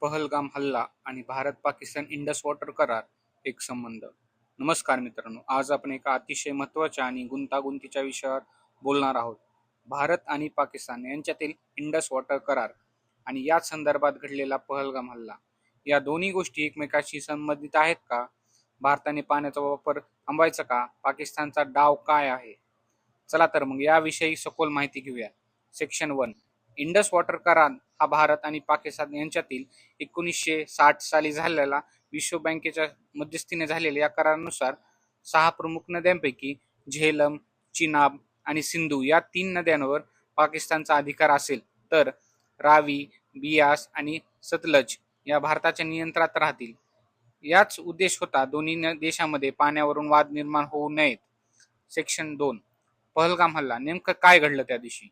पहलगाम हल्ला आणि Bharat Pakistan Indus water करार एक संबंध. नमस्कार मित्रांनो आज आपण एका अतिशय महत्त्वाच्या आणि गुंतागुंतीच्या विषयावर बोलणार आहोत. भारत आणि पाकिस्तान यांच्यातील इंडस वॉटर करार आणि याच संदर्भात घडलेला पहलगाम हल्ला. या दोन्ही गोष्टी एकमेकाशी संबंधित आहेत का? भारताने पाण्याचा वापर थांबवायचा का? पाकिस्तानचा डाव काय आहे? चला तर मग याविषयी सखोल माहिती घेऊया. Section one. इंडस वॉटर करार हा भारत आणि पाकिस्तान यांच्यातील एकोणीसशे साठ साली झालेला विश्व बँकेच्या मध्यस्थीने झालेल्या या करारानुसार सहा प्रमुख नद्यांपैकी झेलम चिनाब आणि सिंधू या तीन नद्यांवर पाकिस्तानचा अधिकार असेल तर रावी बियास आणि सतलज या भारताच्या नियंत्रणात राहतील. याच उद्देश होता दोन्ही न- पाण्यावरून वाद निर्माण होऊ नयेत. सेक्शन दोन पहलगाम हल्ला नेमकं काय घडलं त्या दिवशी?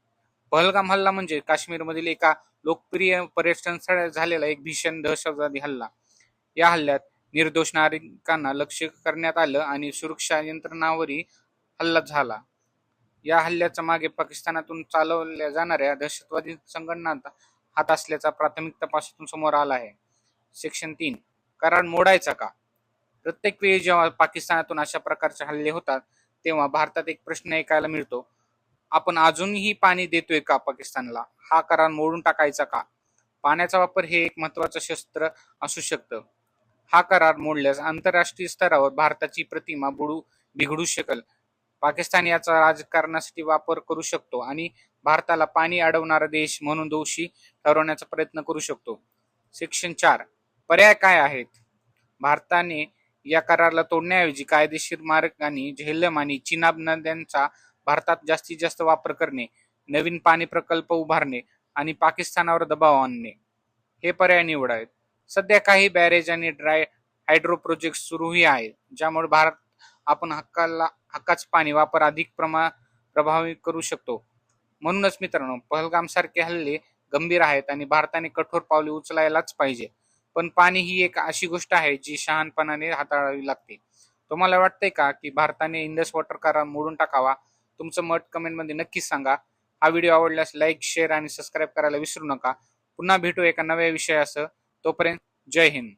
पहलगाम हल्ला म्हणजे काश्मीरमधील एका लोकप्रिय पर्यटन स्थळ झालेला एक भीषण दहशतवादी हल्ला. या हल्ल्यात निर्दोष नागरिकांना लक्ष करण्यात आलं आणि सुरक्षा यंत्रणावरही हल्ला झाला. या हल्ल्याच्या मागे पाकिस्तानातून चालवल्या जाणाऱ्या दहशतवादी संघटनांचा हात असल्याचा प्राथमिक तपासातून समोर आला आहे. सेक्शन तीन. करार मोडायचा का? प्रत्येक वेळी जेव्हा पाकिस्तानातून अशा प्रकारचे हल्ले होतात तेव्हा भारतात एक प्रश्न ऐकायला मिळतो. आपण अजूनही पाणी देतोय का पाकिस्तानला? हा करार मोडून टाकायचा का? पाण्याचा वापर हे एक महत्वाचं शस्त्र असू शकतं. हा करार मोडल्यास आंतरराष्ट्रीय स्तरावर भारताची प्रतिमा बुडू बिघडू शकेल. पाकिस्तान याचा राजकारणासाठी वापर करू शकतो आणि भारताला पाणी अडवणारा देश म्हणून दोषी ठरवण्याचा प्रयत्न करू शकतो. सेक्शन चार. पर्याय काय आहेत? भारताने या कराराला तोडण्याऐवजी कायदेशीर मार्गाने झेलम आणि चिनाब नद्यांचा भारतात जास्तीत जास्त वापर करणे नवीन पाणी प्रकल्प उभारणे आणि पाकिस्तानावर दबाव आणणे. हे पर्याय निवडावेत. सध्या काही बॅरेज आणि ड्राय हायड्रो प्रोजेक्ट सुरूही आहेत ज्यामुळे भारत आपण हक्काला हक्काच पाणी वापर अधिक प्रमा प्रभावी करू शकतो. म्हणूनच मित्रांनो पहलगाम सारखे हल्ले गंभीर आहेत आणि भारताने कठोर पावले उचलायलाच पाहिजे. पण पाणी ही एक अशी गोष्ट आहे जी शहाणपणाने हाताळावी लागते. तुम्हाला वाटतंय का की भारताने इंडस वॉटर करार मोडून टाकावा? तुमचं मत कमेंटमध्ये नक्कीच सांगा. हा व्हिडिओ आवडल्यास लाईक शेअर आणि सबस्क्राईब करायला विसरू नका. पुन्हा भेटू एका नव्या विषयासह. तोपर्यंत जय हिंद.